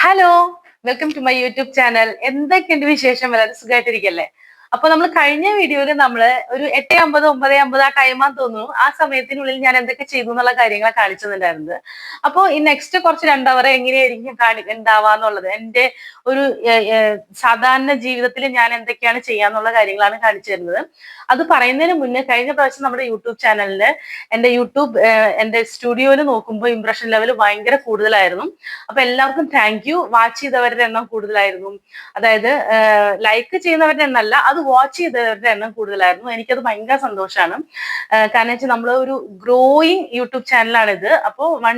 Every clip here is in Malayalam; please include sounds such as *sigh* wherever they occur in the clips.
Hello welcome to my YouTube channel എന്തൊക്കെയുണ്ട് വിശേഷം? വളരെ സുഖമായിട്ടിരിക്കല്ലേ അപ്പൊ നമ്മൾ കഴിഞ്ഞ വീഡിയോയിൽ നമ്മൾ ഒരു എട്ട് അമ്പത് ഒമ്പത് അമ്പത് ആ ടൈമാന്ന് തോന്നുന്നു. ആ സമയത്തിനുള്ളിൽ ഞാൻ എന്തൊക്കെ ചെയ്തു എന്നുള്ള കാര്യങ്ങളെ കാണിച്ചിട്ടുണ്ടായിരുന്നത് അപ്പോൾ ഈ നെക്സ്റ്റ് കുറച്ച് രണ്ടവർ എങ്ങനെയായിരിക്കും കാണി ഉണ്ടാവാന്നുള്ളത് എന്റെ ഒരു സാധാരണ ജീവിതത്തിൽ ഞാൻ എന്തൊക്കെയാണ് ചെയ്യാന്നുള്ള കാര്യങ്ങളാണ് കാണിച്ചു തരുന്നത് അത് പറയുന്നതിന് മുന്നേ കഴിഞ്ഞ പ്രാവശ്യം നമ്മുടെ യൂട്യൂബ് ചാനലിൽ എന്റെ യൂട്യൂബ് എന്റെ സ്റ്റുഡിയോയിൽ നോക്കുമ്പോൾ ഇംപ്രഷൻ ലെവൽ ഭയങ്കര കൂടുതലായിരുന്നു. അപ്പൊ എല്ലാവർക്കും താങ്ക് യു വാച്ച് ചെയ്തവരുടെ എണ്ണം കൂടുതലായിരുന്നു. അതായത് ലൈക്ക് ചെയ്യുന്നവരുടെ എണ്ണമല്ല അത് വാച്ച് ചെയ്തവരുടെ എണ്ണം കൂടുതലായിരുന്നു. എനിക്കത് ഭയങ്കര സന്തോഷമാണ് കാരണം വെച്ചാൽ നമ്മൾ ഒരു ഗ്രോയിങ് യൂട്യൂബ് ചാനലാണ് ഇത് അപ്പോൾ one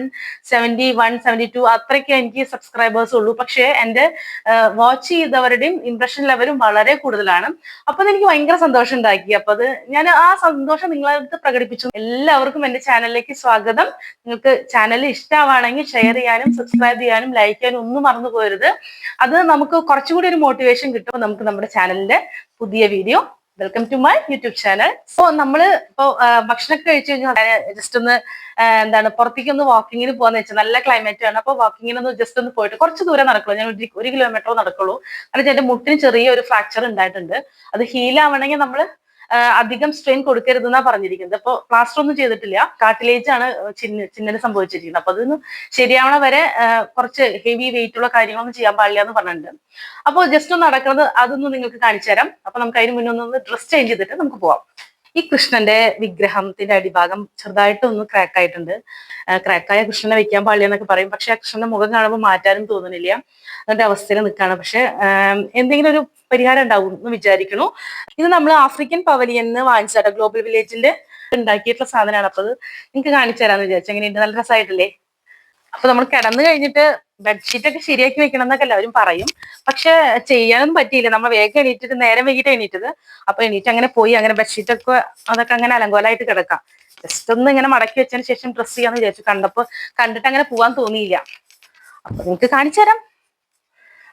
seventy one seventy two അത്രയ്ക്ക് എനിക്ക് സബ്സ്ക്രൈബേഴ്സ് ഉള്ളൂ. പക്ഷേ എന്റെ വാച്ച് ചെയ്തവരുടെയും ഇംപ്രഷൻ ലെവലും വളരെ കൂടുതലാണ്. അപ്പം എനിക്ക് ഭയങ്കര സന്തോഷം ഉണ്ടാക്കി. അപ്പം അത് ഞാൻ ആ സന്തോഷം നിങ്ങളടുത്ത് പ്രകടിപ്പിച്ചു. എല്ലാവർക്കും എന്റെ ചാനലിലേക്ക് സ്വാഗതം. നിങ്ങൾക്ക് ചാനൽ ഇഷ്ടമാണെങ്കിൽ ഷെയർ ചെയ്യാനും സബ്സ്ക്രൈബ് ചെയ്യാനും ലൈക്ക് ചെയ്യാനും ഒന്നും മറന്നു പോരുത് അത് നമുക്ക് കുറച്ചുകൂടി ഒരു മോട്ടിവേഷൻ കിട്ടും നമുക്ക് നമ്മുടെ ചാനലിന്റെ പുതിയ video welcome to my YouTube channel so നമ്മൾ ഇപ്പോ ഭക്ഷണമൊക്കെ കഴിച്ചു കഴിഞ്ഞാൽ ജസ്റ്റ് ഒന്ന് എന്താണ് പുറത്തേക്ക് ഒന്ന് വാക്കിങ്ങിന് പോകാന്ന് വെച്ചാൽ നല്ല ക്ലൈമറ്റ് ആണ്. അപ്പൊ വാക്കിങ്ങിന് ഒന്ന് ജസ്റ്റ് ഒന്ന് പോയിട്ട് കുറച്ച് ദൂരം നടക്കുള്ളൂ. ഞാൻ ഒരു കിലോമീറ്റർ നടക്കുള്ളൂ. കാരണം എന്റെ മുട്ടിന് ചെറിയ ഒരു ഫ്രാക്ചർ ഉണ്ടായിട്ടുണ്ട്. അത് ഹീൽ ആവണമെങ്കിൽ നമ്മൾ അധികം സ്ട്രെയിൻ കൊടുക്കരുതെന്നാ പറഞ്ഞിരിക്കുന്നത്. അപ്പൊ പ്ലാസ്റ്റർ ഒന്നും ചെയ്തിട്ടില്ല. കാട്ടിലേജ് ആണ് ചിന്ന ചിന്നന് സംഭവിച്ചിരിക്കുന്നത്. അപ്പൊ അതൊന്നും ശരിയാവണ വരെ കുറച്ച് ഹെവി വെയിറ്റ് ഉള്ള കാര്യങ്ങളൊന്നും ചെയ്യാൻ പാടില്ല എന്ന് പറഞ്ഞിട്ടുണ്ട്. അപ്പോൾ ജസ്റ്റ് ഒന്ന് നടക്കുന്നത് അതൊന്നും നിങ്ങൾക്ക് കാണിച്ചു തരാം. അപ്പൊ നമുക്ക് അതിന് മുന്നേ ഒന്ന് ഡ്രസ് ചേഞ്ച് ചെയ്തിട്ട് നമുക്ക് പോവാം. ഈ കൃഷ്ണന്റെ വിഗ്രഹത്തിന്റെ അടിഭാഗം ചെറുതായിട്ട് ഒന്ന് ക്രാക്ക് ആയിട്ടുണ്ട്. ക്രാക്കായ കൃഷ്ണനെ വെക്കാൻ പാടില്ല എന്നൊക്കെ പറയും. പക്ഷെ ആ കൃഷ്ണന്റെ മുഖം കാണുമ്പോൾ മാറ്റാനും തോന്നുന്നില്ല. അതിന്റെ അവസ്ഥയിൽ നിൽക്കുകയാണ്. പക്ഷെ എന്തെങ്കിലും ഒരു പരിഹാരം ഉണ്ടാവും എന്ന് വിചാരിക്കുന്നു. ഇത് നമ്മൾ ആഫ്രിക്കൻ പവലിയൻ എന്ന് വാങ്ങിച്ചാട്ടോ ഗ്ലോബൽ വില്ലേജിന്റെ ഉണ്ടാക്കിയിട്ടുള്ള സാധനമാണ്. അപ്പൊ അത് നിങ്ങൾക്ക് കാണിച്ചു തരാന്ന് വിചാരിച്ചു. എങ്ങനെയുണ്ട്? നല്ല രസമായിട്ടില്ലേ അപ്പൊ നമ്മൾ കിടന്നു കഴിഞ്ഞിട്ട് ബെഡ്ഷീറ്റ് ഒക്കെ ശരിയാക്കി വെക്കണം എന്നൊക്കെ എല്ലാവരും പറയും. പക്ഷെ ചെയ്യാനൊന്നും പറ്റിയില്ല. നമ്മൾ വേഗം എണീറ്റിട്ട് നേരം വൈകിട്ട് എണീറ്റത്. അപ്പൊ എണീറ്റ് അങ്ങനെ പോയി. അങ്ങനെ ബെഡ്ഷീറ്റ് ഒക്കെ അതൊക്കെ അങ്ങനെ അലങ്കോലായിട്ട് കിടക്കാം. ജസ്റ്റ് ഒന്ന് ഇങ്ങനെ മടക്കി വെച്ചതിന് ശേഷം ഡ്രസ്സ് ചെയ്യാന്ന് വിചാരിച്ചു. കണ്ടപ്പോ കണ്ടിട്ട് അങ്ങനെ പോവാൻ തോന്നിയില്ല. അപ്പൊ നിങ്ങക്ക് കാണിച്ചു തരാം.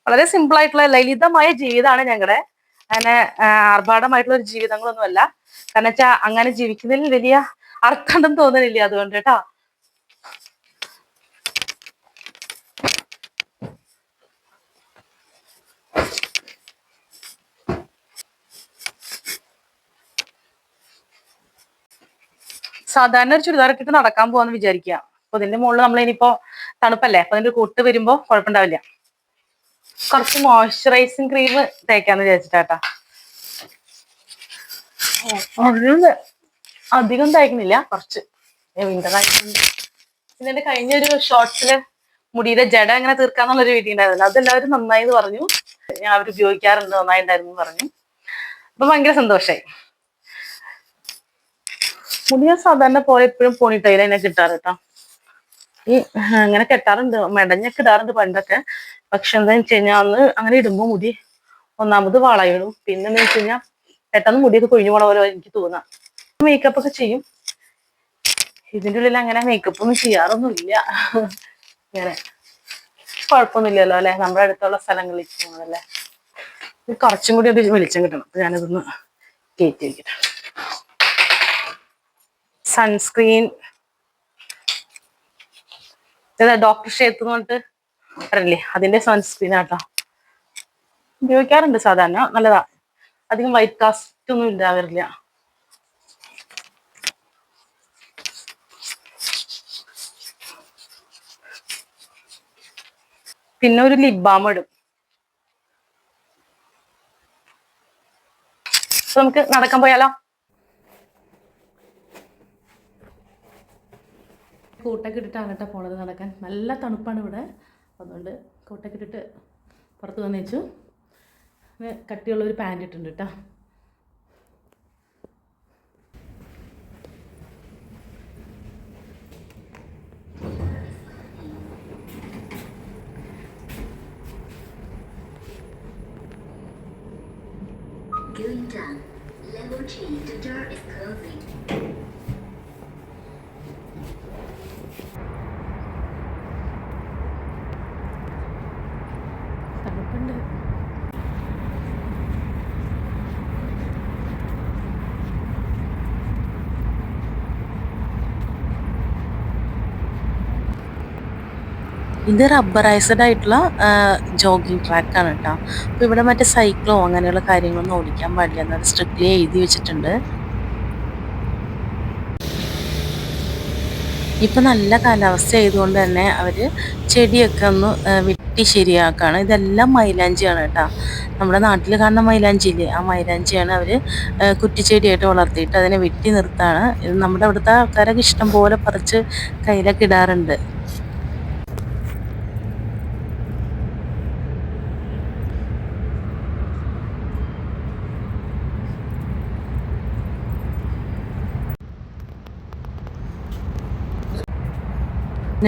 വളരെ സിമ്പിൾ ആയിട്ടുള്ള ലളിതമായ ജീവിതമാണ് ഞങ്ങളുടെ അങ്ങനെ ആർഭാടമായിട്ടുള്ള ഒരു ജീവിതങ്ങളൊന്നുമല്ല. കാരണം വെച്ചാൽ അങ്ങനെ ജീവിക്കുന്നതിൽ വലിയ അർത്ഥമുണ്ടെന്ന് തോന്നുന്നില്ല അതുകൊണ്ട് കേട്ടോ. സാധാരണ ഒരു ചുരിദാർ ഇട്ടിട്ട് നടക്കാൻ പോവാന്ന് വിചാരിക്കുക അപ്പൊ ഇതിന്റെ മുകളിൽ നമ്മൾ ഇനിയിപ്പോ തണുപ്പല്ലേ? അപ്പൊ അതിന്റെ കൂട്ട് വരുമ്പോ കുഴപ്പമുണ്ടാവില്ല. കുറച്ച് മോയ്സ്ചറൈസിങ് ക്രീം തേക്കാന്ന് വിചാരിച്ചിട്ടാട്ടാ. അതിന് അധികം തേക്കുന്നില്ല കുറച്ച്. വിന്റർ ആയിട്ടുണ്ട് പിന്നെ എന്റെ കഴിഞ്ഞ ഒരു ഷോർട്സിൽ മുടിയുടെ ജട എങ്ങനെ തീർക്കാന്നുള്ളൊരു വീഡിയോ ഉണ്ടായിരുന്നു. അതെല്ലാവരും നന്നായി എന്ന് പറഞ്ഞു. ഞാൻ അവർ ഉപയോഗിക്കാറുണ്ട് നന്നായി ഉണ്ടായിരുന്നു പറഞ്ഞു. അപ്പൊ ഭയങ്കര സന്തോഷായി. മുടി ഞാൻ സാധാരണ പോലെ എപ്പോഴും പോണിട്ടൈല എന്നെ കിട്ടാറ് കേട്ടോ ഈ അങ്ങനെ കെട്ടാറുണ്ട്. മെടഞ്ഞൊക്കെ ഇടാറുണ്ട് പണ്ടൊക്കെ. പക്ഷെ എന്താന്ന് വെച്ച് കഴിഞ്ഞാൽ അന്ന് അങ്ങനെ ഇടുമ്പോ മുടി ഒന്നാമത് വളയിടും പിന്നെ വെച്ച് കഴിഞ്ഞാൽ പെട്ടെന്ന് മുടിയൊക്കെ കൊഴിഞ്ഞു പോണ പോലെ എനിക്ക് തോന്നാം. മേക്കപ്പ് ഒക്കെ ചെയ്യും. ഇതിന്റെ ഉള്ളിൽ അങ്ങനെ മേക്കപ്പ് ഒന്നും ചെയ്യാറൊന്നുമില്ല ഇങ്ങനെ. കുഴപ്പമൊന്നുമില്ലല്ലോ അല്ലെ? നമ്മുടെ അടുത്തുള്ള സ്ഥലങ്ങളിൽ പോകുന്നതല്ലേ കുറച്ചും കൂടി ഒരു വെളിച്ചം കിട്ടണം. ഞാനിതൊന്ന് കയറ്റി വെക്കട്ടെ. സൺസ്ക്രീൻ ഡോക്ടർ ഷേത്ത് എന്ന് പറഞ്ഞിട്ട് അറിയില്ലേ അതിന്റെ സൺസ്ക്രീൻ ആട്ടോ. ഉപയോഗിക്കാറുണ്ട് സാധാരണ. നല്ലതാ. അധികം വൈറ്റ് കാസ്റ്റ് ഒന്നും ഉണ്ടാകാറില്ല പിന്നെ ഒരു ലിപ് ബാം ഇടും. നമുക്ക് നടക്കാൻ പോയാലോ? കോട്ടൊക്കെ ഇട്ടിട്ടാണ് കേട്ടോ പോണത് നടക്കാൻ. നല്ല തണുപ്പാണ് ഇവിടെ. അതുകൊണ്ട് കോട്ടൊക്കെ ഇട്ടിട്ട് പുറത്ത് വന്ന് വെച്ചു പിന്നെ കട്ടിയുള്ള ഒരു പാന്റ് ഇട്ടുണ്ട് കേട്ടോ Going down. Level 3, the door. തണുപ്പുണ്ട് ഇത് റബ്ബറൈസ്ഡ് ആയിട്ടുള്ള ജോഗിങ് ട്രാക്കാണ് കേട്ടോ അപ്പോൾ ഇവിടെ മറ്റേ സൈക്കിളോ അങ്ങനെയുള്ള കാര്യങ്ങളൊന്നും ഓടിക്കാൻ പാടില്ല. എന്നാൽ സ്ട്രിക്ട്ലി എഴുതി വെച്ചിട്ടുണ്ട്. ഇപ്പം നല്ല കാലാവസ്ഥ ആയതുകൊണ്ട് തന്നെ അവർ ചെടിയൊക്കെ ഒന്ന് വെട്ടി ശരിയാക്കുകയാണ് ഇതെല്ലാം മൈലാഞ്ചിയാണ് കേട്ടോ. നമ്മുടെ നാട്ടിൽ കാണുന്ന മൈലാഞ്ചിയില്ലേ? ആ മൈലാഞ്ചിയാണ് അവർ കുറ്റിച്ചെടിയായിട്ട് വളർത്തിയിട്ട് അതിനെ വെട്ടി നിർത്താണ്. ഇത് നമ്മുടെ അവിടുത്തെ ആൾക്കാരൊക്കെ ഇഷ്ടം പോലെ പറിച്ച് കയ്യിലൊക്കെ ഇടാറുണ്ട് പിന്നെ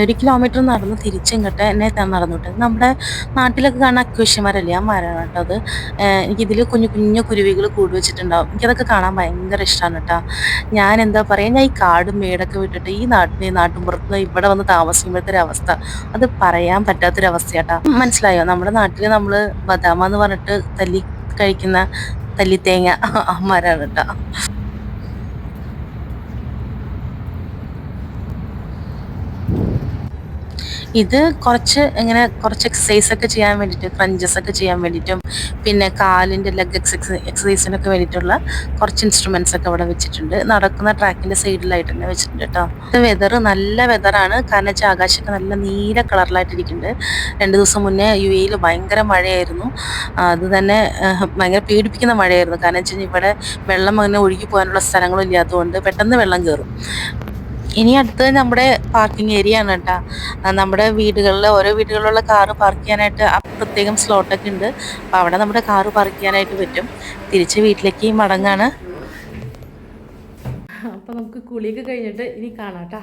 ഒരു കിലോമീറ്റർ നടന്ന് തിരിച്ചിങ്ങോട്ട് എന്നെ നടന്നിട്ട്. നമ്മുടെ നാട്ടിലൊക്കെ കാണുന്ന അക്വേഷ്യന്മാരല്ലേ ആ മരമാണ് കേട്ടോ അത്. എനിക്കിതിൽ കുഞ്ഞു കുഞ്ഞു കുരുവികൾ കൂടി വെച്ചിട്ടുണ്ടാവും. എനിക്കതൊക്കെ കാണാൻ ഭയങ്കര ഇഷ്ടമാണ് കേട്ടോ. ഞാൻ എന്താ പറയുക ഞാൻ ഈ കാടും മേടൊക്കെ വിട്ടിട്ട് ഈ നാട്ടിൽ നാട്ടും പുറത്ത് ഇവിടെ വന്ന് താമസിക്കുമ്പോഴത്തെ ഒരു അവസ്ഥ. അത് പറയാൻ പറ്റാത്തൊരവസ്ഥയാട്ടാ മനസ്സിലായോ? നമ്മുടെ നാട്ടിൽ നമ്മൾ ബദാമ എന്ന് പറഞ്ഞിട്ട് തല്ലി കഴിക്കുന്ന തല്ലിത്തേങ്ങ ആ മരമാണ് കേട്ടോ. ഇത് കുറച്ച് ഇങ്ങനെ കുറച്ച് എക്സസൈസ് ഒക്കെ ചെയ്യാൻ വേണ്ടിയിട്ട് ക്രഞ്ചസ് ഒക്കെ ചെയ്യാൻ വേണ്ടിയിട്ടും പിന്നെ കാലിന്റെ ലെഗ് എക്സസൈസ് എക്സസൈസിനൊക്കെ വേണ്ടിയിട്ടുള്ള കുറച്ച് ഇൻസ്ട്രുമെന്റ്സ് ഒക്കെ ഇവിടെ വെച്ചിട്ടുണ്ട്. നടക്കുന്ന ട്രാക്കിന്റെ സൈഡിലായിട്ട് തന്നെ വെച്ചിട്ടുണ്ട് കേട്ടോ ഇത് വെതർ നല്ല വെതറാണ് കാരണം വെച്ചാൽ ആകാശമൊക്കെ നല്ല നീല കളറിലായിട്ടിരിക്കുന്നുണ്ട് രണ്ട് ദിവസം മുന്നേ യു എയിൽ ഭയങ്കര മഴയായിരുന്നു. അത് തന്നെ ഭയങ്കര പീഡിപ്പിക്കുന്ന മഴയായിരുന്നു. കാരണം വെച്ച് കഴിഞ്ഞാൽ ഇവിടെ വെള്ളം അങ്ങനെ ഒഴുകി പോകാനുള്ള സ്ഥലങ്ങളും ഇല്ലാത്തതുകൊണ്ട് പെട്ടെന്ന് വെള്ളം കയറും ഇനി അടുത്തത് നമ്മുടെ പാർക്കിംഗ് ഏരിയ ആണ് കേട്ടോ. നമ്മുടെ വീടുകളിൽ ഓരോ വീടുകളിലുള്ള കാറ് പാർക്ക് ചെയ്യാനായിട്ട് ആ പ്രത്യേകം സ്ലോട്ടൊക്കെ ഉണ്ട്. അപ്പോൾ അവിടെ നമ്മുടെ കാറ് പാർക്ക് ചെയ്യാനായിട്ട് പറ്റും. തിരിച്ച് വീട്ടിലേക്ക് മടങ്ങാണ്. അപ്പോൾ നമുക്ക് കുളിയൊക്കെ കഴിഞ്ഞിട്ട് ഇനി കാണാം കേട്ടോ.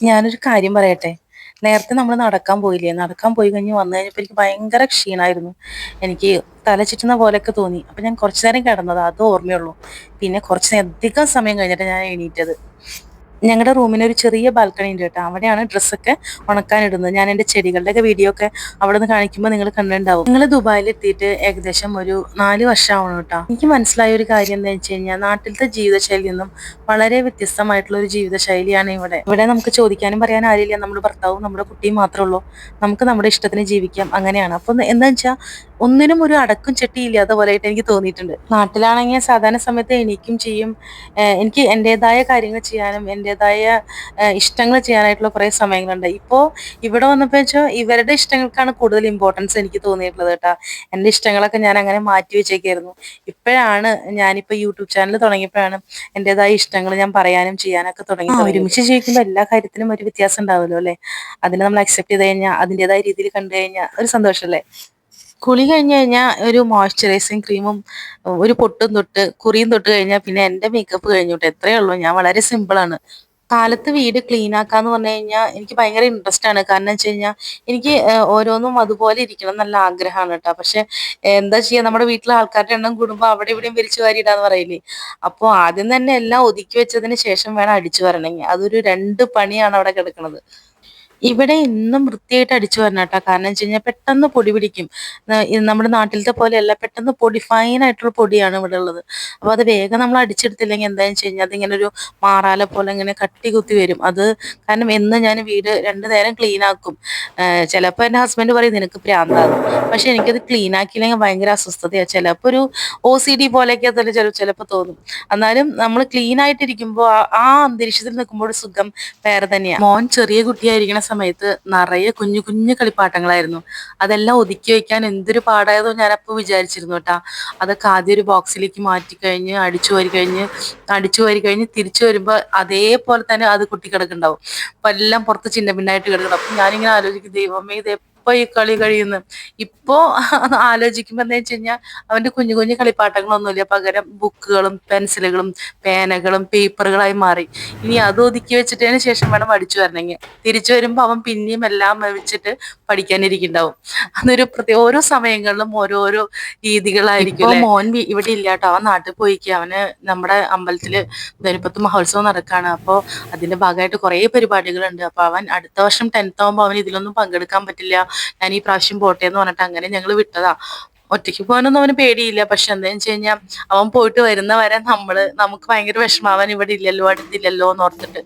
ഞാനൊരു കാര്യം പറയട്ടെ? നേരത്തെ നമ്മൾ നടക്കാൻ പോയില്ലേ? നടക്കാൻ പോയി കഴിഞ്ഞ് വന്നു കഴിഞ്ഞപ്പോൾ എനിക്ക് ഭയങ്കര ക്ഷീണമായിരുന്നു എനിക്ക് തല ചുറ്റുന്ന പോലെയൊക്കെ തോന്നി. അപ്പം ഞാൻ കുറച്ചു നേരം കിടന്നത് അത് ഓർമ്മയുള്ളൂ. പിന്നെ കുറച്ച് അധികം സമയം കഴിഞ്ഞിട്ട് ഞാൻ എണീറ്റത്. ഞങ്ങളുടെ റൂമിന് ഒരു ചെറിയ ബാൽക്കണി ഉണ്ട് കേട്ടോ. അവിടെയാണ് ഡ്രസ്സൊക്കെ ഉണക്കാനിടുന്നത്. ഞാൻ എന്റെ ചെടികളുടെ ഒക്കെ വീഡിയോ ഒക്കെ അവിടെ നിന്ന് കാണിക്കുമ്പോൾ നിങ്ങൾ കണ്ടിട്ടുണ്ടാവും. നിങ്ങൾ ദുബായിൽ എത്തിയിട്ട് ഏകദേശം ഒരു നാല് വർഷമാവണം കേട്ടോ. എനിക്ക് മനസ്സിലായ ഒരു കാര്യം എന്താ വെച്ച് കഴിഞ്ഞാൽ നാട്ടിലത്തെ ജീവിതശൈലിയിൽ നിന്നും വളരെ വ്യത്യസ്തമായിട്ടുള്ള ഒരു ജീവിതശൈലിയാണ് ഇവിടെ. ഇവിടെ നമുക്ക് ചോദിക്കാനും പറയാനും ആരില്ല നമ്മുടെ ഭർത്താവും നമ്മുടെ കുട്ടിയും മാത്രമേ ഉള്ളൂ. നമുക്ക് നമ്മുടെ ഇഷ്ടത്തിന് ജീവിക്കാം അങ്ങനെയാണ്. അപ്പൊ എന്താ വെച്ചാൽ ഒന്നിനും ഒരു അടക്കും ചെട്ടിയില്ലാത്ത പോലെയായിട്ട് എനിക്ക് തോന്നിയിട്ടുണ്ട്. നാട്ടിലാണെങ്കിൽ സാധാരണ സമയത്ത് എനിക്കും ചെയ്യും. എനിക്ക് എന്റെതായ കാര്യങ്ങൾ ചെയ്യാനും എന്റെതായ ഇഷ്ടങ്ങൾ ചെയ്യാനായിട്ടുള്ള കുറേ സമയങ്ങളുണ്ട്. ഇപ്പോൾ ഇവിടെ വന്നപ്പോൾ വെച്ചാൽ ഇവരുടെ ഇഷ്ടങ്ങൾക്കാണ് കൂടുതൽ ഇമ്പോർട്ടൻസ് എനിക്ക് തോന്നിയിട്ടുള്ളത് കേട്ടോ. എന്റെ ഇഷ്ടങ്ങളൊക്കെ ഞാൻ അങ്ങനെ മാറ്റി വെച്ചേക്കായിരുന്നു. ഇപ്പോഴാണ് ഞാനിപ്പോൾ യൂട്യൂബ് ചാനൽ തുടങ്ങിയപ്പോഴാണ് എന്റെതായ ഇഷ്ടങ്ങൾ ഞാൻ പറയാനും ചെയ്യാനൊക്കെ തുടങ്ങി ഒരുമിച്ച് ജീവിക്കുമ്പോൾ എല്ലാ കാര്യത്തിലും ഒരു വ്യത്യാസം ഉണ്ടാവുമല്ലോ അല്ലേ? അതിനെ നമ്മൾ അക്സെപ്റ്റ് ചെയ്ത് കഴിഞ്ഞാൽ അതിന്റെതായ രീതിയിൽ കണ്ടു കഴിഞ്ഞാൽ ഒരു സന്തോഷമല്ലേ കുളി കഴിഞ്ഞ് കഴിഞ്ഞാൽ ഒരു മോയ്സ്ചറൈസിങ് ക്രീമും ഒരു പൊട്ടും തൊട്ട് കുറിയും തൊട്ട് കഴിഞ്ഞാൽ പിന്നെ എന്റെ മേക്കപ്പ് കഴിഞ്ഞോട്ടെ. എത്രയേ ഉള്ളൂ. ഞാൻ വളരെ സിമ്പിളാണ് കാലത്ത് വീട് ക്ലീൻ ആക്കാന്ന് പറഞ്ഞു കഴിഞ്ഞാൽ എനിക്ക് ഭയങ്കര ഇൻട്രസ്റ്റ് ആണ്. കാരണം വെച്ച് കഴിഞ്ഞാൽ എനിക്ക് ഓരോന്നും അതുപോലെ ഇരിക്കണം നല്ല ആഗ്രഹമാണ് കേട്ടോ. പക്ഷെ എന്താ ചെയ്യാ? നമ്മുടെ വീട്ടിലെ ആൾക്കാരുടെ എണ്ണം കുടുംബം അവിടെ ഇവിടെയും വിരിച്ചു വാരിയിടാന്ന് പറയില്ലേ? അപ്പോൾ ആദ്യം തന്നെ എല്ലാം ഒതുക്കി വെച്ചതിന് ശേഷം വേണം അടിച്ചു വരണമെങ്കിൽ. അതൊരു രണ്ട് പണിയാണ് അവിടെ കിടക്കുന്നത്. ഇവിടെ ഇന്നും വൃത്തിയായിട്ട് അടിച്ചു വരണം കേട്ടോ കാരണം വെച്ച് കഴിഞ്ഞാൽ പെട്ടെന്ന് പൊടി പിടിക്കും. നമ്മുടെ നാട്ടിലത്തെ പോലെയല്ല പെട്ടെന്ന് പൊടി ഫൈൻ ആയിട്ടുള്ള പൊടിയാണ് ഇവിടെ ഉള്ളത്. അപ്പൊ അത് വേഗം നമ്മൾ അടിച്ചെടുത്തില്ലെങ്കിൽ എന്താണെന്ന് വെച്ച് കഴിഞ്ഞാൽ അതിങ്ങനെ ഒരു മാറാല പോലെ ഇങ്ങനെ കട്ടി കുത്തി വരും. അത് കാരണം എന്ന് ഞാൻ വീട് രണ്ടു നേരം ക്ലീൻ ആക്കും. ചിലപ്പോൾ എന്റെ ഹസ്ബൻഡ് പറയും നിനക്ക് പ്രാന്താണ് പക്ഷെ എനിക്കത് ക്ലീൻ ആക്കിയില്ലെങ്കിൽ ഭയങ്കര അസ്വസ്ഥതയാണ് ചിലപ്പോൾ ഒരു ഒ സി ഡി പോലെയൊക്കെ തന്നെ ചില ചിലപ്പോൾ തോന്നും. എന്നാലും നമ്മൾ ക്ലീൻ ആയിട്ടിരിക്കുമ്പോൾ ആ- അന്തരീക്ഷത്തിൽ നിൽക്കുമ്പോൾ ഒരു സുഖം വേറെ തന്നെയാണ് മോൻ ചെറിയ കുട്ടിയായിരിക്കുന്ന സമയത്ത് നിറയെ കുഞ്ഞു കുഞ്ഞു കളിപ്പാട്ടങ്ങളായിരുന്നു. അതെല്ലാം ഒതുക്കി വെക്കാൻ എന്തൊരു പാടായതോ ഞാനപ്പോൾ വിചാരിച്ചിരുന്നു കേട്ടാ അതൊക്കെ ആദ്യം ഒരു ബോക്സിലേക്ക് മാറ്റി കഴിഞ്ഞ് അടിച്ചു വാരി കഴിഞ്ഞ് അടിച്ചു വാരി കഴിഞ്ഞ് തിരിച്ചു വരുമ്പോൾ അതേപോലെ തന്നെ അത് കുട്ടി കിടക്കുന്നുണ്ടാവും അപ്പൊ എല്ലാം പുറത്ത് ചിന്ന ഭിന്നായിട്ട് കിടക്കണം അപ്പൊ ഞാനിങ്ങനെ ആലോചിക്കും ദൈവമേ ഇത് എപ്പോ ഈ കളി കഴിയുന്നു. ഇപ്പോ *laughs* ആലോചിക്കുമ്പോ എന്താ വെച്ച് കഴിഞ്ഞാൽ അവന്റെ കുഞ്ഞു കുഞ്ഞു കളിപ്പാട്ടങ്ങളൊന്നുമില്ല. പകരം ബുക്കുകളും പെൻസിലുകളും പേനകളും പേപ്പറുകളായി മാറി. ഇനി അത് ഒതുക്കി വെച്ചിട്ടതിന് ശേഷം വേണം പഠിച്ചു വരണമെങ്കിൽ തിരിച്ചു വരുമ്പോൾ അവൻ പിന്നെയും എല്ലാം വെച്ചിട്ട് പഠിക്കാനിരിക്കുന്നുണ്ടാവും. അതൊരു പ്രത്യേക ഓരോ സമയങ്ങളിലും ഓരോരോ രീതികളായിരിക്കും ഇപ്പൊ മോൻ ഇവിടെ ഇല്ലാട്ടോ. അവൻ നാട്ടിൽ പോയിക്കുക അവന് നമ്മുടെ അമ്പലത്തിൽ ധനുപ്പത്ത് മഹോത്സവം നടക്കാണ്. അപ്പോൾ അതിന്റെ ഭാഗമായിട്ട് കുറേ പരിപാടികളുണ്ട്. അപ്പൊ അവൻ അടുത്ത വർഷം ടെൻത്ത് ആകുമ്പോൾ അവൻ ഇതിലൊന്നും പങ്കെടുക്കാൻ പറ്റില്ല. ഞാൻ ഈ പ്രാവശ്യം പോട്ടെ എന്ന് പറഞ്ഞിട്ട് അങ്ങനെ ഞങ്ങൾ വിട്ടതാ. ഒറ്റയ്ക്ക് പോകാനൊന്നും അവന് പേടിയില്ല. പക്ഷെ എന്താന്ന് വെച്ച് കഴിഞ്ഞാൽ അവൻ പോയിട്ട് വരുന്ന വരെ നമ്മൾ നമുക്ക് ഭയങ്കര വിഷമാവാൻ ഇവിടെ ഇല്ലല്ലോ അടുത്തില്ലല്ലോ എന്ന് ഓർത്തിട്ട്.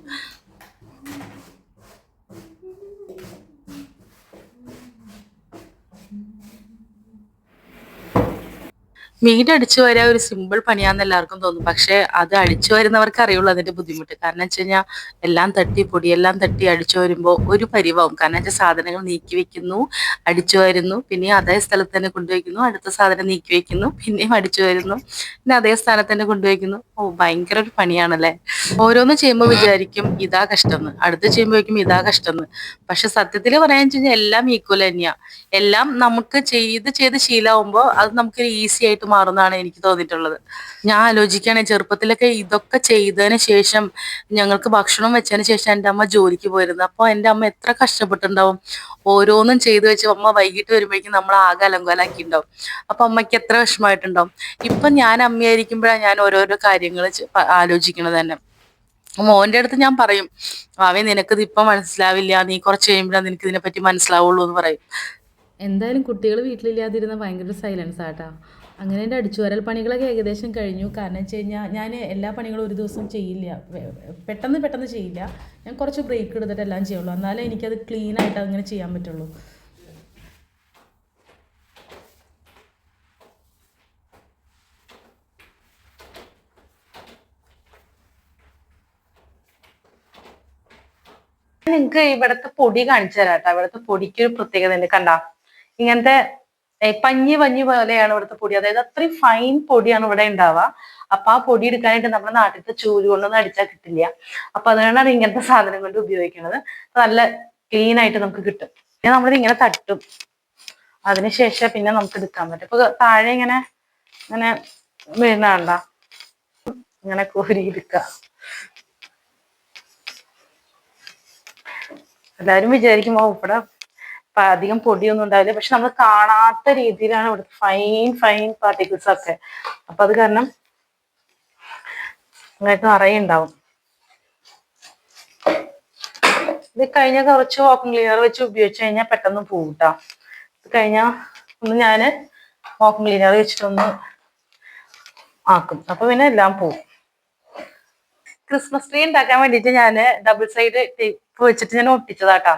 വീട് അടിച്ചു വരാൻ ഒരു സിമ്പിൾ പണിയാന്ന് എല്ലാവർക്കും തോന്നും. പക്ഷെ അത് അടിച്ചു വരുന്നവർക്ക് അറിയുള്ളൂ അതിന്റെ ബുദ്ധിമുട്ട്. കാരണം വെച്ച് കഴിഞ്ഞാൽ എല്ലാം തട്ടി പൊടിയെല്ലാം തട്ടി അടിച്ചു വരുമ്പോൾ ഒരു പരിവാവും. കാരണം വെച്ചാൽ സാധനങ്ങൾ നീക്കി വെക്കുന്നു അടിച്ചു വരുന്നു പിന്നെ അതേ സ്ഥലത്ത് തന്നെ കൊണ്ടുവയ്ക്കുന്നു അടുത്ത സാധനം നീക്കി വെക്കുന്നു പിന്നെയും അടിച്ചു വരുന്നു പിന്നെ അതേ സ്ഥാനത്ത് തന്നെ കൊണ്ടുവയ്ക്കുന്നു ഓ ഭയങ്കര ഒരു പണിയാണല്ലേ? ഓരോന്ന് ചെയ്യുമ്പോൾ വിചാരിക്കും ഇതാ കഷ്ടം അടുത്ത് ചെയ്യുമ്പോൾ വയ്ക്കുമ്പോൾ ഇതാ കഷ്ടം പക്ഷെ സത്യത്തിൽ പറയാൻ വെച്ച് എല്ലാം ഈക്വൽ തന്നെയാ. എല്ലാം നമുക്ക് ചെയ്ത് ചെയ്ത് ശീലമാകുമ്പോൾ അത് നമുക്കൊരു ഈസി ആയിട്ട് മാറുന്നതാണ് എനിക്ക് തോന്നിയിട്ടുള്ളത്. ഞാൻ ആലോചിക്കുകയാണെങ്കിൽ ചെറുപ്പത്തിലൊക്കെ ഇതൊക്കെ ചെയ്തതിന് ശേഷം ഞങ്ങൾക്ക് ഭക്ഷണം വെച്ചതിന് ശേഷം എന്റെ അമ്മ ജോലിക്ക് പോയിരുന്നു. അപ്പോൾ എന്റെ അമ്മ എത്ര കഷ്ടപ്പെട്ടുണ്ടാവും ഓരോന്നും ചെയ്തു വെച്ച് അമ്മ വൈകിട്ട് വരുമ്പോഴേക്കും നമ്മൾ ആകെ അലങ്കോലാക്കിയിട്ടുണ്ടാവും. അപ്പം അമ്മയ്ക്ക് എത്ര വിഷമമായിട്ടുണ്ടാവും. ഇപ്പൊ ഞാൻ അമ്മയായിരിക്കുമ്പോഴാണ് ഞാൻ ഓരോരോ കാര്യങ്ങൾ ആലോചിക്കുന്നത് തന്നെ. മോന്റെ അടുത്ത് ഞാൻ പറയും അവൻ നിനക്കിത് ഇപ്പൊ മനസ്സിലാവില്ല. നീ കുറച്ച് കഴിയുമ്പോഴാണ് നിനക്ക് ഇതിനെ പറ്റി മനസ്സിലാവുള്ളൂ എന്ന് പറയും. എന്തായാലും കുട്ടികൾ വീട്ടിലില്ലാതിരുന്ന ഭയങ്കര സൈലൻസ് ആട്ടാ. അങ്ങനെ എന്റെ അടിച്ചുവരൽ പണികളൊക്കെ ഏകദേശം കഴിഞ്ഞു. കാരണം വെച്ച് കഴിഞ്ഞാൽ ഞാൻ എല്ലാ പണികളും ഒരു ദിവസം ചെയ്യില്ല. പെട്ടെന്ന് പെട്ടെന്ന് ചെയ്യില്ല. ഞാൻ കുറച്ച് ബ്രേക്ക് എടുത്തിട്ട് എല്ലാം ചെയ്യുള്ളൂ. എന്നാലേ എനിക്കത് ക്ലീൻ ആയിട്ട് അങ്ങനെ ചെയ്യാൻ പറ്റുള്ളൂ. നിങ്ങക്ക് ഇവിടുത്തെ പൊടി കാണിച്ചു തരാം കേട്ടോ. ഇവിടുത്തെ പൊടിക്ക് ഒരു പ്രത്യേകത ഉണ്ട്. കണ്ട ഇങ്ങനത്തെ പഞ്ഞി പഞ്ഞി പോലെയാണ് ഇവിടുത്തെ പൊടി. അതായത് അത്രയും ഫൈൻ പൊടിയാണ് ഇവിടെ ഉണ്ടാവുക. അപ്പൊ ആ പൊടി എടുക്കാനായിട്ട് നമ്മുടെ നാട്ടിലത്തെ ചൂൽ കൊണ്ടൊന്നും അടിച്ചാൽ കിട്ടില്ല. അപ്പൊ അതുകൊണ്ടാണ് ഇങ്ങനത്തെ സാധനം കൊണ്ട് ഉപയോഗിക്കുന്നത് നല്ല ക്ലീൻ ആയിട്ട് നമുക്ക് കിട്ടും. പിന്നെ നമ്മളിത് ഇങ്ങനെ തട്ടും. അതിനുശേഷം പിന്നെ നമുക്ക് എടുക്കാൻ പറ്റും. ഇപ്പൊ താഴെ ഇങ്ങനെ ഇങ്ങനെ വീണാണ്ട. ഇങ്ങനെ കോരി എടുക്കുക എല്ലാവരും വിചാരിക്കും ഓ ഇവിടെ അധികം പൊടിയൊന്നും ഉണ്ടാവില്ല. പക്ഷെ നമ്മൾ കാണാത്ത രീതിയിലാണ് ഇവിടുത്തെ ഫൈൻ ഫൈൻ പാർട്ടിക്കിൾസ് ഒക്കെ. അപ്പൊ അത് കാരണം നന്നായിട്ട് നിറയെ ഉണ്ടാവും. ഇത് കഴിഞ്ഞ കുറച്ച് വാക്കും ക്ലീനർ വെച്ച് ഉപയോഗിച്ച് കഴിഞ്ഞാൽ പെട്ടെന്ന് പൂട്ടാം ഇത് കഴിഞ്ഞാൽ ഒന്ന് ഞാൻ വാക്കും ക്ലീനർ വെച്ചിട്ടൊന്ന് ആക്കും. അപ്പൊ പിന്നെ എല്ലാം പോവും. ക്രിസ്മസ് ട്രീ ഉണ്ടാക്കാൻ വേണ്ടിയിട്ട് ഞാൻ ഡബിൾ സൈഡ് ടേപ്പ് വെച്ചിട്ട് ഞാൻ ഒട്ടിച്ചതാട്ടാ.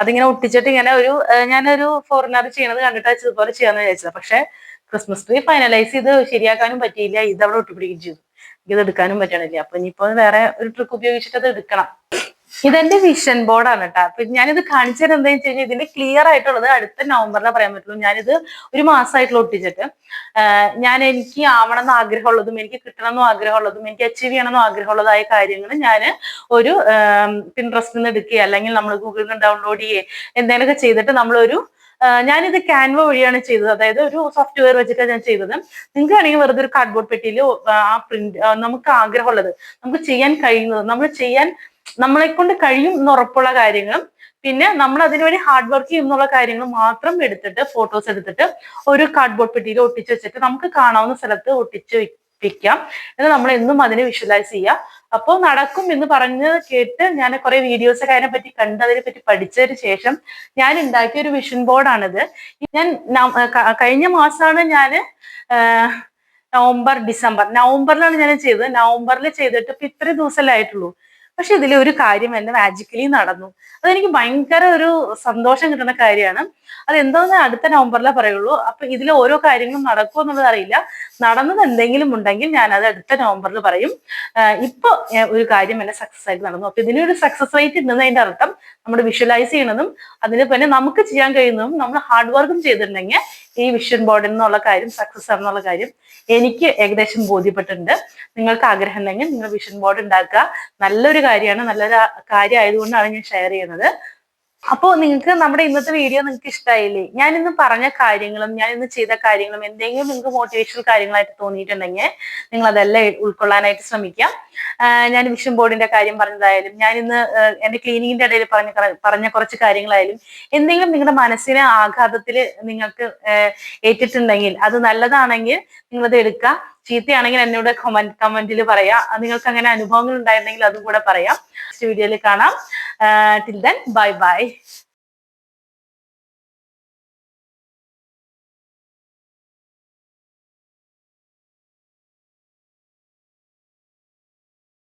അതിങ്ങനെ ഒട്ടിച്ചിട്ട് ഇങ്ങനെ ഒരു ഞാനൊരു ഫോറിനർ ചെയ്യണത് കണ്ടിട്ട് ഇതുപോലെ ചെയ്യാന്ന് വിചാരിച്ചത്. പക്ഷെ ക്രിസ്മസ് ട്രീ ഫൈനലൈസ് ചെയ്ത് ശരിയാക്കാനും പറ്റിയില്ല. ഇത് അവിടെ ഒട്ടിപ്പിടിക്കുകയും ചെയ്തു. ഇത് എടുക്കാനും പറ്റണില്ല. അപ്പൊ ഇനിയിപ്പോ വേറെ ഒരു ട്രിക്ക് ഉപയോഗിച്ചിട്ട് അത് എടുക്കണം. ഇതെന്റെ വിഷൻ ബോർഡാണ് കേട്ടോ അപ്പൊ ഞാനിത് കാണിച്ചത് എന്താ വെച്ച് കഴിഞ്ഞാൽ ഇതിന്റെ ക്ലിയർ ആയിട്ടുള്ളത് അടുത്ത നവംബറിലെ പറയാൻ പറ്റുള്ളൂ. ഞാനിത് ഒരു മാസമായിട്ടുള്ള ഒട്ടിച്ചിട്ട്. ഞാൻ എനിക്ക് ആവണമെന്ന് ആഗ്രഹമുള്ളതും എനിക്ക് കിട്ടണമെന്നും ആഗ്രഹമുള്ളതും എനിക്ക് അച്ചീവ് ചെയ്യണമെന്നും ആഗ്രഹമുള്ളതായ കാര്യങ്ങൾ ഞാൻ ഒരു പിൻട്രസ്റ്റിൽ നിന്ന് എടുക്കുക അല്ലെങ്കിൽ നമ്മൾ ഗൂഗിളിൽ നിന്ന് ഡൗൺലോഡ് ചെയ്യുക എന്തെങ്കിലുമൊക്കെ ചെയ്തിട്ട് നമ്മളൊരു ഞാനിത് ക്യാൻവ വഴിയാണ് ചെയ്തത്. അതായത് ഒരു സോഫ്റ്റ്വെയർ വെച്ചിട്ടാണ് ഞാൻ ചെയ്തത്. നിങ്ങൾക്ക് വേണമെങ്കിൽ വെറുതെ ഒരു കാർഡ്ബോർഡ് പെട്ടിയിൽ ആ പ്രിന്റ് നമുക്ക് ആഗ്രഹമുള്ളത് നമുക്ക് ചെയ്യാൻ കഴിയുന്നത് നമ്മൾ ചെയ്യാൻ നമ്മളെ കൊണ്ട് കഴിയും എന്ന് ഉറപ്പുള്ള കാര്യങ്ങളും പിന്നെ നമ്മൾ അതിനുവേണ്ടി ഹാർഡ് വർക്ക് ചെയ്യും എന്നുള്ള കാര്യങ്ങൾ മാത്രം എടുത്തിട്ട് ഫോട്ടോസ് എടുത്തിട്ട് ഒരു കാർഡ്ബോർഡ് പെട്ടിയിൽ ഒട്ടിച്ചു വെച്ചിട്ട് നമുക്ക് കാണാവുന്ന സ്ഥലത്ത് ഒട്ടിച്ചു വെക്കാം. എന്ന് നമ്മൾ എന്നും അതിനെ വിഷ്വലൈസ് ചെയ്യുക അപ്പോൾ നടക്കും എന്ന് പറഞ്ഞ് കേട്ട് ഞാൻ കുറെ വീഡിയോസ് ഒക്കെ അതിനെ പറ്റി കണ്ട് അതിനെ പറ്റി പഠിച്ചതിന് ശേഷം ഞാൻ ഉണ്ടാക്കിയ ഒരു വിഷൻ ബോർഡാണിത് ഞാൻ കഴിഞ്ഞ മാസമാണ് ഞാൻ നവംബർ ഡിസംബർ നവംബറിലാണ് ഞാൻ ചെയ്തത്. നവംബറിൽ ചെയ്തിട്ട് ഇപ്പൊ ഇത്രയും ദിവസമല്ലേ ആയിട്ടുള്ളൂ. പക്ഷെ ഇതിലെ ഒരു കാര്യം എന്റെ മാജിക്കലി നടന്നു. അതെനിക്ക് ഭയങ്കര ഒരു സന്തോഷം കിട്ടുന്ന കാര്യമാണ്. അത് എന്താന്ന് അടുത്ത നവംബറിലേ പറയുള്ളൂ. അപ്പൊ ഇതിലെ ഓരോ കാര്യങ്ങളും നടക്കുമോ എന്നുള്ളത് അറിയില്ല. നടന്നത് എന്തെങ്കിലും ഉണ്ടെങ്കിൽ ഞാൻ അത് അടുത്ത നവംബറിൽ പറയും. ഇപ്പൊ ഒരു കാര്യം എന്നെ സക്സസ് ആയിട്ട് നടന്നു. അപ്പൊ ഇതിനൊരു സക്സസ് റേറ്റ് ഉണ്ടെന്നതിന്റെ അർത്ഥം നമ്മൾ വിഷ്വലൈസ് ചെയ്യണതും അതിന് പിന്നെ നമുക്ക് ചെയ്യാൻ കഴിയുന്നതും നമ്മൾ ഹാർഡ് വർക്കും ചെയ്തിട്ടുണ്ടെങ്കിൽ ഈ വിഷൻ ബോർഡിൽ നിന്നുള്ള കാര്യം സക്സസ് ആണെന്നുള്ള കാര്യം എനിക്ക് ഏകദേശം ബോധ്യപ്പെട്ടിട്ടുണ്ട്. നിങ്ങൾക്ക് ആഗ്രഹം ഉണ്ടെങ്കിൽ നിങ്ങൾ വിഷൻ ബോർഡ് ഉണ്ടാക്കുക. നല്ലൊരു കാര്യമാണ്. നല്ലൊരു കാര്യം ആയതുകൊണ്ടാണ് ഞാൻ ഷെയർ ചെയ്യുന്നത്. അപ്പോൾ നിങ്ങൾക്ക് നമ്മുടെ ഇന്നത്തെ വീഡിയോ നിങ്ങൾക്ക് ഇഷ്ടമായില്ലേ ഞാൻ ഇന്ന് പറഞ്ഞ കാര്യങ്ങളും ഞാൻ ഇന്ന് ചെയ്ത കാര്യങ്ങളും എന്തെങ്കിലും നിങ്ങൾക്ക് മോട്ടിവേഷണൽ കാര്യങ്ങളായിട്ട് തോന്നിയിട്ടുണ്ടെങ്കിൽ നിങ്ങൾ അതെല്ലാം ഉൾക്കൊള്ളാനായിട്ട് ശ്രമിക്കാം. ഞാൻ വിഷൻ ബോർഡിന്റെ കാര്യം പറഞ്ഞതായാലും ഞാൻ ഇന്ന് എന്റെ ക്ലീനിങ്ങിന്റെ ഇടയിൽ പറഞ്ഞ പറഞ്ഞ കുറച്ച് കാര്യങ്ങളായാലും എന്തെങ്കിലും നിങ്ങളുടെ മനസ്സിനെ ആഘാതത്തിൽ നിങ്ങൾക്ക് ഏറ്റിട്ടുണ്ടെങ്കിൽ അത് നല്ലതാണെങ്കിൽ നിങ്ങളത് എടുക്കുക. ചീത്തയാണെങ്കിൽ എന്നോട് കമന്റ് കമന്റിൽ പറയാം. നിങ്ങൾക്ക് അങ്ങനെ അനുഭവങ്ങൾ ഉണ്ടായിരുന്നെങ്കിൽ അതും കൂടെ പറയാം. വീഡിയോയിൽ കാണാം. Till then bye bye